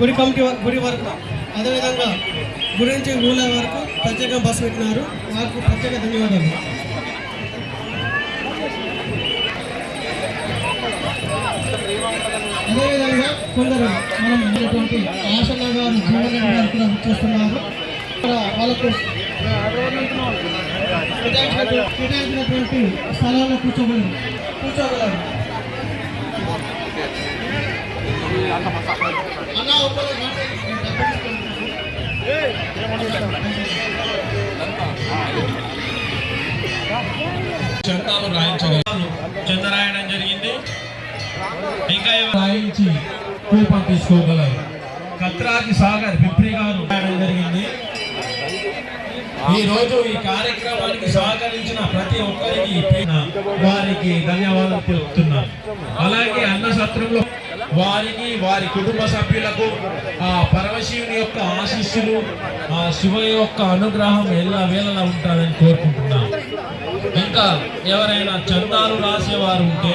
గుడి కమిటీ వ- గుడి వరకు. అదేవిధంగా గుడి నుంచి ఊళ్ళ వరకు ప్రత్యేక బస్సు పెట్టినారు. వారికి ప్రత్యేక ధన్యవాదాలు. అదేవిధంగా కొందరు మనం ఉన్నటువంటి ఆశల గారు జీవన్ గారు కూడా చేస్తున్నారు వాళ్ళకు కేటాయించినటువంటి స్థలాల్లో కూర్చోగలరు కూర్చోగలరు. అన్న రాయించడం జరిగింది. ఇంకా రాయించి కూపం తీసుకోగలరు? కత్రాకి సాగర్ పిప్రి గారు రాయడం జరిగింది. ఈ రోజు ఈ కార్యక్రమానికి సహకరించిన ప్రతి ఒక్కరికి వారికి ధన్యవాదాలు తెలుపుతున్నాను. అలాగే అన్న సత్రంలో వారికి వారి కుటుంబ సభ్యులకు ఆ పరమశివుని యొక్క ఆశీస్సులు ఆ శివ యొక్క అనుగ్రహం ఎలా వేళలా ఉంటుందని కోరుకుంటున్నాను ఇంకా ఎవరైనా చందాలు రాసేవారు ఉంటే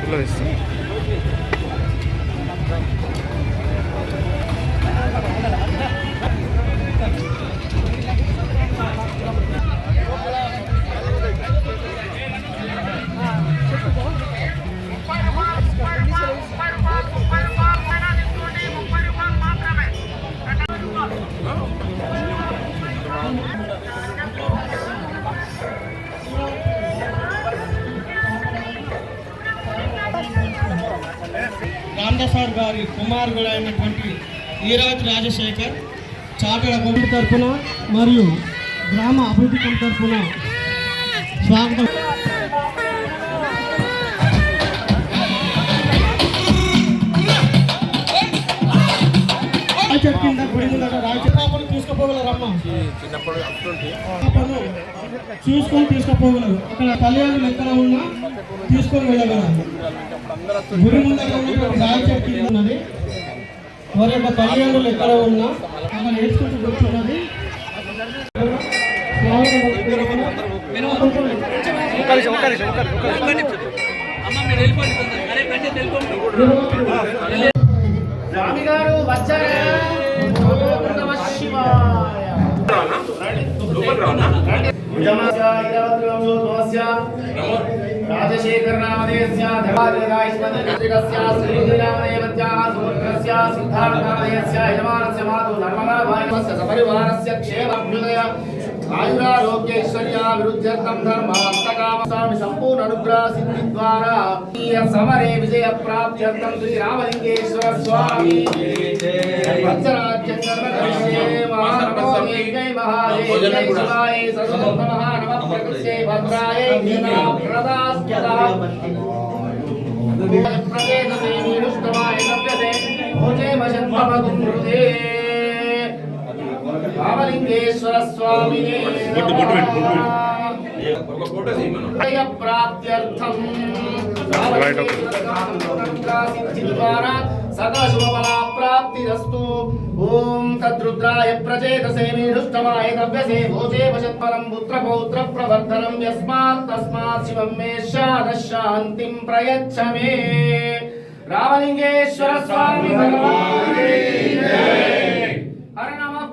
তুলে గారి కుమారుడు అయినటువంటి ఈరాజ్ రాజశేఖర్ చార్టెడ్ అకౌంట్ తరఫున మరియు గ్రామ అభివృద్ధి కమిటీ తరఫున స్వాగతం. పాపను తీసుకుపోగలరమ్మా. పాపను చూసుకొని తీసుకుపోగలరు. అక్కడ తల్లిదండ్రులు ఎక్కడ ఉన్నా తీసుకొని వెళ్ళగలరు. గుడి ముందర ఉన్నటువంటి రాయచోటి కింద ఉన్నది. వారి యొక్క తల్లిదండ్రులు ఎక్కడ ఉన్నా అక్కడ నేర్చుకుంటూ కూర్చున్నది. స్వామి గారు వచ్చారా? ఓం నమః శివాయ రాజశేఖర నామధేయస్య ధర్మాధికాయిష్మదృతికస్య శ్రీనామధేయవత్యాः సుపుత్రస్య సిద్ధార్థ నామధేయస్య యజమానస్య మాతు ధర్మగా భాగవస్య సపరివారస్య క్షేమాభ్యుదయ ఆయురారోగ్యైశ్వర్యాభివృద్ధ్యర్థం ధర్మార్థకామస్వామి సంపూర్ణ అనుగ్రహ సిద్ధి ద్వారా సమరే విజయ ప్రాప్త్యర్థం శ్రీ రామలింగేశ్వర స్వామి. పంచరాజ్య సర్వకరిష్యే మహానమో జై రామలింగేశ్వర స్వామినే ప్రాప్త్యర్థం ద్వారా సకల శుభఫలా ప్రాప్తిరస్తు ఓం తద్రుద్రాయ ప్రచేతసే మీడుష్టమాయ నవ్యసే భోజే వశత్ఫలం పుత్ర పౌత్ర ప్రవర్ధనం యస్మాత్ తస్మాత్ శివం మే శాంతిం ప్రయచ్చ మే రామలింగేశ్వర స్వామి భగవాన్.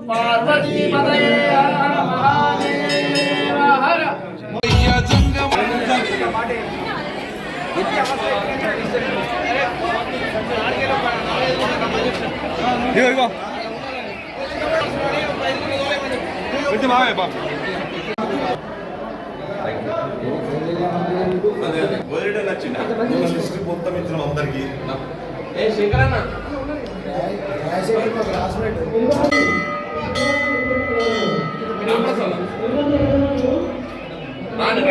పార్వతీ పదయే హర మహాదేవ హర. ఇదిగో ఇది మావే బాబు నచ్చింది. మొత్తం ఇచ్చిన అందరికి. ఏ శంకరన్న? రాండి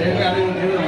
రండి అందరిని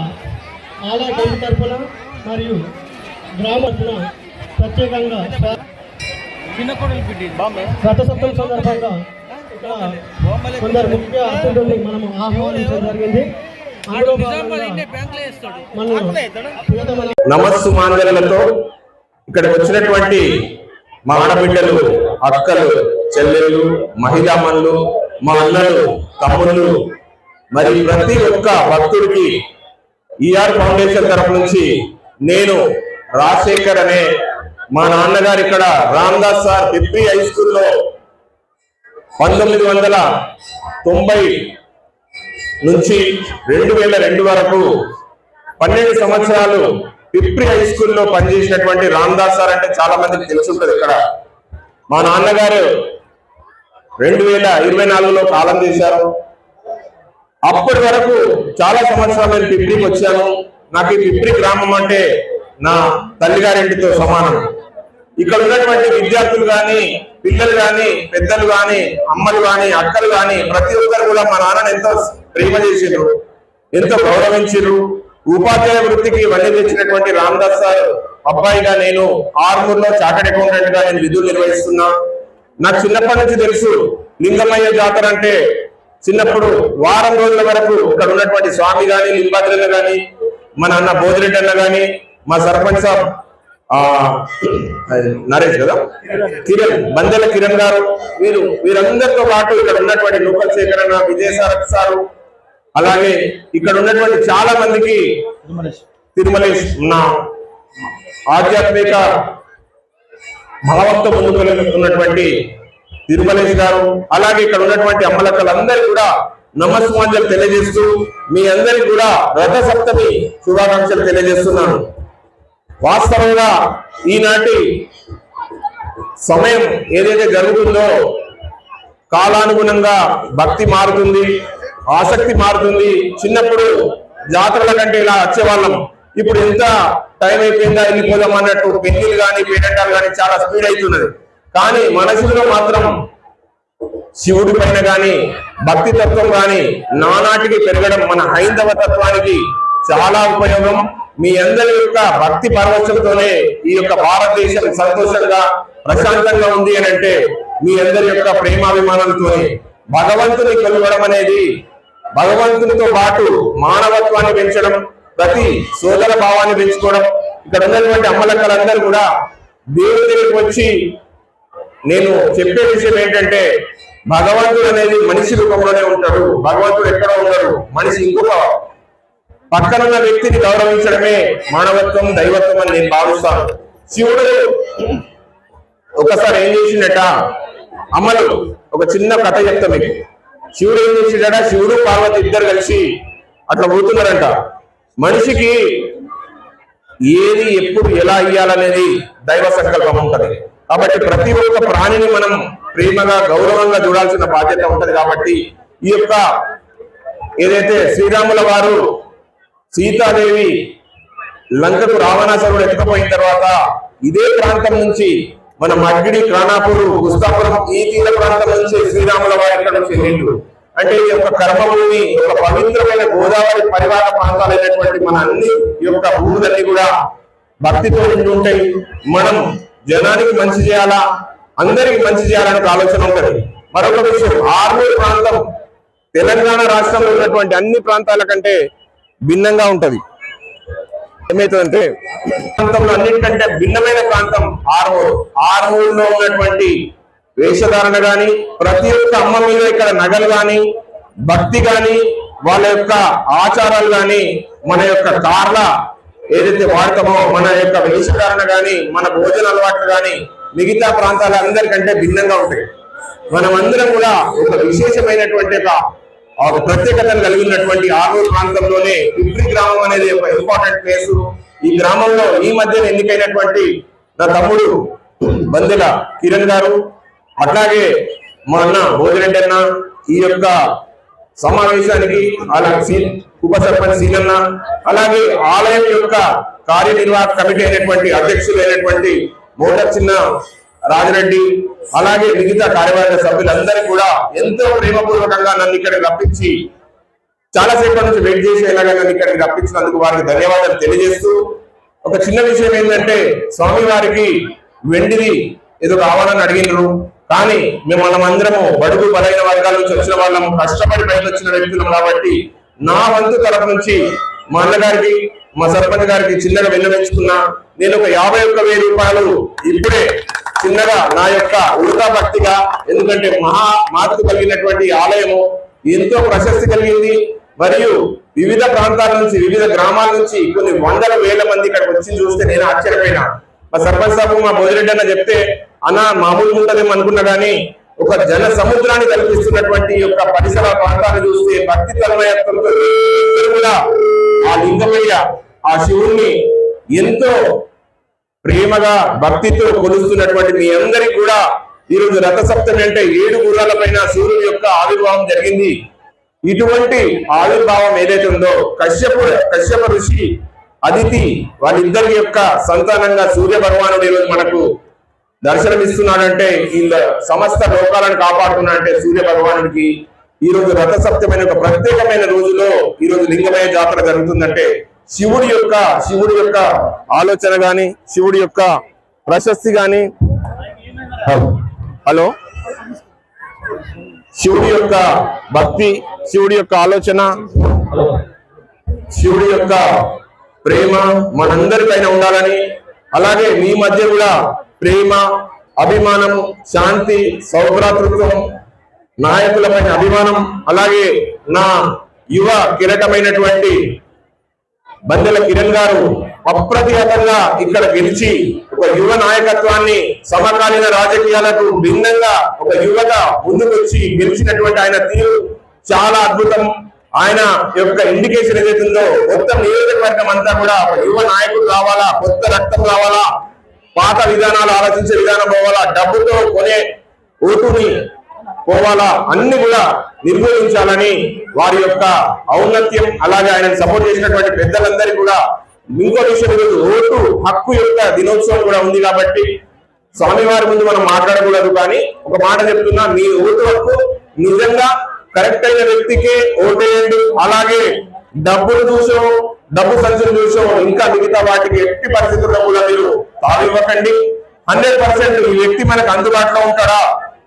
ఆలయ కమిటీ తరఫున మరియు గ్రామ ప్రత్యేకంగా రథసప్తమి సందర్భంగా ఇక్కడ కొందరు ముఖ్య అతిథుల్ని మనం ఆహ్వానించడం జరిగింది. నమస్సు మాంగళ్యలతో ఇక్కడికి వచ్చినటువంటి మా ఆడబిడ్డలు అక్కలు చెల్లెళ్ళు మహిళామణులు మా అన్నలు తమ్ముళ్ళు మరి ప్రతి ఒక్క భక్తుడికి ఈఆర్ ఫౌండేషన్ తరఫు నుంచి నేను రాజశేఖర్ అనే మా నాన్నగారు ఇక్కడ రామ్దాస్ సార్ పిప్పి హై స్కూల్లో పంతొమ్మిది వందల తొంభై నుంచి రెండు వేల రెండు వరకు పన్నెండు సంవత్సరాలు పిప్రి హై స్కూల్లో పనిచేసినటువంటి రామ్దాస్ సార్ అంటే చాలా మందికి తెలుసుంటది ఇక్కడ. మా నాన్నగారు రెండు వేల ఇరవై నాలుగులో కాలం చేశారు అప్పటి వరకు చాలా సంవత్సరాలు నేను పిప్రికి వచ్చాను నాకు ఈ పిప్రి గ్రామం అంటే నా తల్లిగారింటితో సమానం. ఇక్కడ ఉన్నటువంటి విద్యార్థులు కానీ పిల్లలు కానీ పెద్దలు కానీ అమ్మలు కానీ అక్కలు కానీ ప్రతి ఒక్కరు కూడా మా నాన్నని ఎంతో ప్రేమ చేసిరు ఎంతో గౌరవించారు ఉపాధ్యాయ వృత్తికి వల్లి తెచ్చినటువంటి రామదాస్ సార్ అబ్బాయిగా నేను ఆర్మూర్లో చార్టెడ్ అకౌంటెంట్గా నేను విధులు నిర్వహిస్తున్నా. నాకు చిన్నప్పటి నుంచి తెలుసు లింగమయ్య జాతర అంటే చిన్నప్పుడు వారం రోజుల వరకు ఇక్కడ ఉన్నటువంటి స్వామి గాని లింబాద్రన్న గాని మన అన్న బోధిరెడ్డి అన్న గాని మా సర్పంచ్ సాబ్ ఆ నరేష్ కదా? కిరణ్ బందెల కిరణ్ గారు వీరు వీరందరితో పాటు ఇక్కడ ఉన్నటువంటి లోకల్ సేకరణ విజయసారథ్ సారు అలాగే ఇక్కడ ఉన్నటువంటి చాలా మందికి తిరుమలేష్ ఉన్న ఆధ్యాత్మిక భావంతో ముందుకు ఉన్నటువంటి తిరుమలేష్ గారు అలాగే ఇక్కడ ఉన్నటువంటి అమ్మలక్కలందరూ కూడా నమస్మాంజలు తెలియజేస్తూ మీ అందరికి కూడా రథ సప్తమి శుభాకాంక్షలు తెలియజేస్తున్నాను. వాస్తవంగా ఈనాటి సమయం ఏదైతే జరుగుతుందో కాలానుగుణంగా భక్తి మారుతుంది ఆసక్తి మారుతుంది. చిన్నప్పుడు జాతరల కంటే ఇలా వచ్చేవాళ్ళం. ఇప్పుడు ఎంత టైం అయిపోయిందా వెళ్ళిపోదాం అన్నట్టు పెళ్ళిలు కానీ పేరెంటాలు కానీ చాలా స్పీడ్ అవుతున్నది. కానీ మనసులో మాత్రం శివుడి పైన కానీ భక్తి తత్వం కానీ నానాటికి పెరగడం మన హైందవ తత్వానికి చాలా ఉపయోగం. మీ అందరి యొక్క భక్తి పరవశంతోనే ఈ యొక్క భారతదేశం సంతోషంగా ప్రశాంతంగా ఉంది అని అంటే మీ అందరి యొక్క ప్రేమాభిమానాలతోనే భగవంతుని కొలవడం అనేది భగవంతునితో పాటు మానవత్వాన్ని పెంచడం ప్రతి సోదర భావాన్ని పెంచుకోవడం. ఇక్కడ ఉన్నటువంటి అమ్మలక్కలందరూ కూడా దేవుడి దగ్గరికి వచ్చి నేను చెప్పే విషయం ఏంటంటే భగవంతుడు అనేది మనిషి రూపంలోనే ఉంటాడు. భగవంతుడు ఎక్కడ ఉండడు? మనిషి ఇంకొక పక్కనున్న వ్యక్తిని గౌరవించడమే మానవత్వం దైవత్వం అని నేను భావిస్తాను. శివుడు ఒకసారి ఏం చేసిండట? అమలు. ఒక చిన్న కథ చెప్తా మీకు. శివుడు ఏం చేసిండట? శివుడు పార్వతి ఇద్దరు కలిసి అట్లా పోతున్నారంట. మనిషికి ఏది ఎప్పుడు ఎలా ఇయ్యాలనేది దైవ సంకల్పం ఉంటుంది. కాబట్టి ప్రతి ఒక్క ప్రాణిని మనం ప్రేమగా గౌరవంగా చూడాల్సిన బాధ్యత ఉంటది కాబట్టి ఈ యొక్క ఏదైతే శ్రీరాముల వారు సీతాదేవి లంకకు రావణాసురుడు ఎత్తుకుపోయిన తర్వాత ఇదే ప్రాంతం నుంచి మన మడ్గిడి క్రానాపూర్ గుస్తాపురం ఈ తీర ప్రాంతం నుంచి శ్రీరాముల వారి నుంచి వెళ్ళిండు అంటే ఈ యొక్క కర్మభూమి ఒక పవిత్రమైన గోదావరి పరివార ప్రాంతాలైనటువంటి మన అన్ని ఈ యొక్క భూములన్నీ కూడా భక్తితో నిండి ఉంటాయి. మనం జనానికి మంచి చేయాలా? అందరికి మంచి చేయాలనే ఆలోచన ఉంటుంది. మరొక విషయం ఆర్మూర్ ప్రాంతం తెలంగాణ రాష్ట్రంలో ఉన్నటువంటి అన్ని ప్రాంతాల కంటే భిన్నంగా ఉంటది. ఏమైతుందంటే ప్రాంతంలో అన్నిటికంటే భిన్నమైన ప్రాంతం ఆర్మూర్. ఆర్మూర్లో ఉన్నటువంటి వేషధారణ గాని ప్రతి ఒక్క అమ్మ మీద ఇక్కడ నగలు గాని భక్తి గాని వాళ్ళ యొక్క ఆచారాలు గాని మన యొక్క కార్ల ఏదైతే వాడతామో మన యొక్క వేషధారణ గాని మన భోజన అలవాట్లు గాని మిగతా ప్రాంతాల అందరికంటే భిన్నంగా ఉంటాయి. మనమందరం కూడా ఒక విశేషమైనటువంటి ఒక ప్రత్యేకతను కలిగి ఉన్నటువంటి ఆరూరు ప్రాంతంలోనే పిప్రి గ్రామం అనేది ఒక ఇంపార్టెంట్ ప్లేస్ ఈ గ్రామంలో ఈ మధ్యన ఎన్నికైనటువంటి నా తమ్ముడు బందెల కిరణ్ గారు అట్లాగే మా అన్న అన్న ఈ యొక్క సమావేశానికి అలాగే ఉప సర్పంచ్ సీనన్న అలాగే ఆలయం యొక్క కార్యనిర్వాహక కమిటీ అయినటువంటి అధ్యక్షులు అయినటువంటి చిన్న రాజరెడ్డి అలాగే మిగతా కార్యవర్గ సభ్యులందరూ కూడా ఎంతో ప్రేమపూర్వకంగా నన్ను ఇక్కడికి రప్పించి చాలా సేపటి నుంచి వెయిట్ చేసేలాగా నన్ను ఇక్కడికి రప్పించినందుకు వారికి ధన్యవాదాలు తెలియజేస్తూ ఒక చిన్న విషయం ఏంటంటే స్వామి వారికి వెండిది ఏదో కావాలని అడిగినారు. కానీ మేము మనం అందరము బడుగు బలైన వర్గాల నుంచి వచ్చిన వాళ్ళము కష్టపడి బయట వచ్చిన వ్యక్తులు కాబట్టి నా వంతు తరపు నుంచి మా అన్నగారికి మా సర్పంచ్ గారికి చిన్నగా విన్నవించుకున్నా నేను ఒక యాభై ఒక్క వెయ్యి రూపాయలు ఇప్పుడే చిన్నగా నా యొక్క ఉడతా భక్తిగా ఎందుకంటే మహా మాతృ కలిగినటువంటి ఆలయము ఎంతో ప్రశస్తి కలిగింది. మరియు వివిధ ప్రాంతాల నుంచి వివిధ గ్రామాల నుంచి కొన్ని వందల వేల మంది ఇక్కడికి వచ్చి చూస్తే నేను ఆశ్చర్యపోయినా. మా సర్పంచ్ సాబు మా భోజరెడ్డి అన్న చెప్తే అన్న మామూలుగా ఉంటదేమో అనుకున్నా కానీ ఒక జన సముద్రాన్ని కల్పిస్తున్నటువంటి యొక్క పరిసర ప్రాంతాన్ని చూస్తే భక్తి తన్మయత్వంతో కూడా ఆ లింగమయ్య ఆ శివుణ్ణి ఎంతో ప్రేమగా భక్తితో కొలుస్తున్నటువంటి మీ అందరికి కూడా ఈరోజు రథసప్తమి అంటే ఏడు గుర్రాల పైన సూర్యుని యొక్క ఆవిర్భావం జరిగింది. ఇటువంటి ఆవిర్భావం ఏదైతే ఉందో కశ్యపు కశ్యప ఋషి అదితి వాళ్ళిద్దరి యొక్క సంతానంగా సూర్య భగవానుడు ఈరోజు మనకు దర్శనమిస్తున్నాడంటే ఈ సమస్త లోకాలను కాపాడుతున్నాడంటే సూర్య భగవానుడికి ఈ రోజు రథ ఒక ప్రత్యేకమైన రోజులో ఈ రోజు లింగమయ జాతర జరుగుతుందంటే శివుడి యొక్క శివుడి యొక్క ఆలోచన గాని శివుడి యొక్క ప్రశస్తి గాని. హలో. శివుడి యొక్క భక్తి శివుడి యొక్క ఆలోచన శివుడి యొక్క ప్రేమ మనందరిపైన ఉండాలని అలాగే మీ మధ్య కూడా ప్రేమ అభిమానం శాంతి సౌభ్రాతృత్వం నాయకులపైన అభిమానం అలాగే నా యువ కిరటమైనటువంటి బందెల కిరణ్ గారు అప్రతిహతంగా ఇక్కడ గెలిచి ఒక యువ నాయకత్వాన్ని సమకాలీన రాజకీయాలకు భిన్నంగా ఒక యువత ముందుకొచ్చి గెలిచినటువంటి ఆయన తీరు చాలా అద్భుతం. ఆయన యొక్క ఇండికేషన్ ఏదైతే ఉందో మొత్తం నియోజకవర్గం అంతా కూడా ఒక యువ నాయకుడు రావాలా కొత్త రక్తం రావాలా పాత విధానాలు ఆలోచించే విధానం పోవాలా డబ్బుతో కొనే ఓటుని పోవాలా అన్ని కూడా నిర్మూలించాలని వారి యొక్క ఔన్నత్యం అలాగే ఆయన సపోర్ట్ చేసినటువంటి పెద్దలందరికీ కూడా ఇంకో విషయం ఈరోజు ఓటు హక్కు యొక్క దినోత్సవం కూడా ఉంది కాబట్టి స్వామివారి ముందు మనం మాట్లాడకూడదు కానీ ఒక మాట చెప్తున్నా మీ ఓటు హక్కు నిజంగా కరెక్ట్ అయిన వ్యక్తికే ఓటేయండి. అలాగే డబ్బులు చూసాం డబ్బు సంచులు చూసాం ఇంకా మిగతా వాటికి ఎట్టి పరిస్థితుల్లో కూడా మీరు తావివ్వకండి హండ్రెడ్ పర్సెంట్ ఈ వ్యక్తి మనకు అందుబాటులో ఉంటాడా?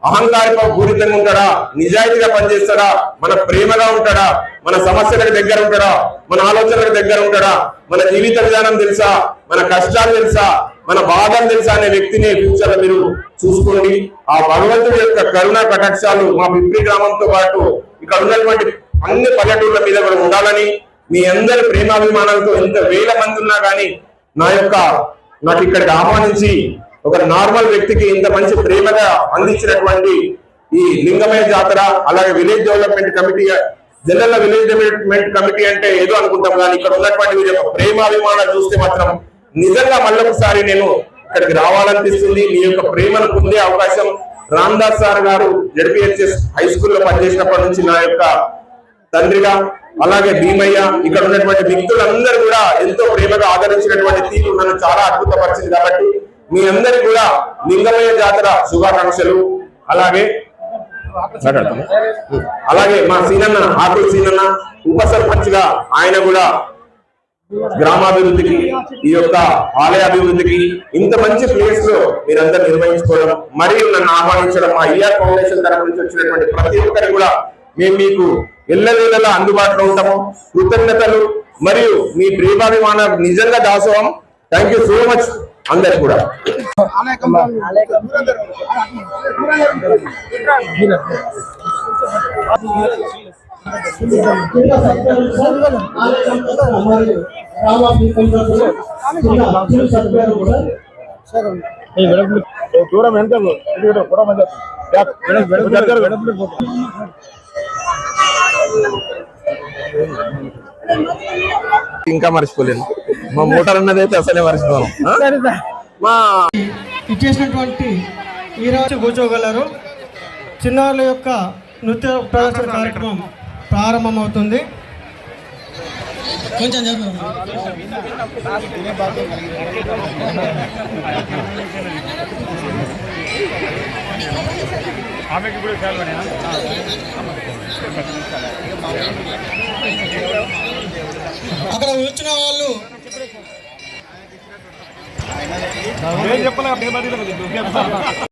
అహంకారపు పూరితంగా ఉంటాడా? నిజాయితీగా పనిచేస్తాడా? మన ప్రేమగా ఉంటాడా? మన సమస్యలకు దగ్గర ఉంటాడా? మన ఆలోచనలకు దగ్గర ఉంటాడా? మన జీవిత విధానం తెలుసా? మన కష్టాలు తెలుసా? మన బాధను తెలుసా అనే వ్యక్తిని ఫ్యూచర్ మీరు చూసుకోండి. ఆ భగవంతుడి యొక్క కరుణ కటాక్షాలు మా పిప్పి గ్రామంతో పాటు ఇక్కడ ఉన్నటువంటి అన్ని పల్లెటూర్ల మీద కూడా ఉండాలని మీ అందరి ప్రేమాభిమానాలతో ఎంత వేల మంది ఉన్నా కానీ నా యొక్క నాకు ఇక్కడికి ఆహ్వానించి ఒక నార్మల్ వ్యక్తికి ఇంత మంచి ప్రేమగా అందించినటువంటి ఈ లింగమయ జాతర అలాగే village development committee general village development committee అంటే ఏదో అనుకుంటాం కానీ ఇక్కడ ఉన్నటువంటి వీరి యొక్క ప్రేమాభిమానాలు చూస్తే మాత్రం నిజంగా మళ్ళొకసారి నేను ఇక్కడికి రావాలనిపిస్తుంది. మీ యొక్క ప్రేమను పొందే అవకాశం రామ్దాస్ సార్ గారు జడ్పిహెచ్ఎస్ హై స్కూల్లో పనిచేసినప్పటి నుంచి నా యొక్క తండ్రిగా అలాగే భీమయ్య ఇక్కడ ఉన్నటువంటి వ్యక్తులందరూ కూడా ఎంతో ప్రేమగా ఆదరించినటువంటి తీరు నన్ను చాలా అద్భుతపరిచింది. కాబట్టి మీ అందరికి కూడా లింగమయ్య జాతర శుభాకాంక్షలు. అలాగే. అలాగే మా సీనన్న ఆకుల సీనన్న ఉప సర్పంచ్గా ఆయన కూడా గ్రామాభివృద్ధికి ఈ యొక్క ఆలయ అభివృద్ధికి ఇంత మంచి ప్లేస్లో మీరందరూ నిర్వహించుకోవడం మరియు నన్ను ఆహ్వానించడం మా ఐఆర్ ఫౌండేషన్ తరఫు నుంచి వచ్చినటువంటి ప్రతి ఒక్కరు కూడా మేము మీకు ఎల్లవేళలా అందుబాటులో ఉంటాము. కృతజ్ఞతలు మరియు మీ ప్రేమాభిమాన నిజంగా దాసోహం. థ్యాంక్ యూ సో మచ్ అందరు కూడా. దూరం ఎంత కూడా మంచి ఇంకా మర్చిపోలేను. మా మోటార్ అన్నది అయితే అసలే మర్చిపోను? మా ఇచ్చేసినటువంటి ఈరోజు కూర్చోగలరు. చిన్నారుల యొక్క నృత్య ప్రదర్శన కార్యక్రమం ప్రారంభమవుతుంది. కొంచెం చెప్పు. అక్కడ వచ్చిన వాళ్ళు చెప్పలే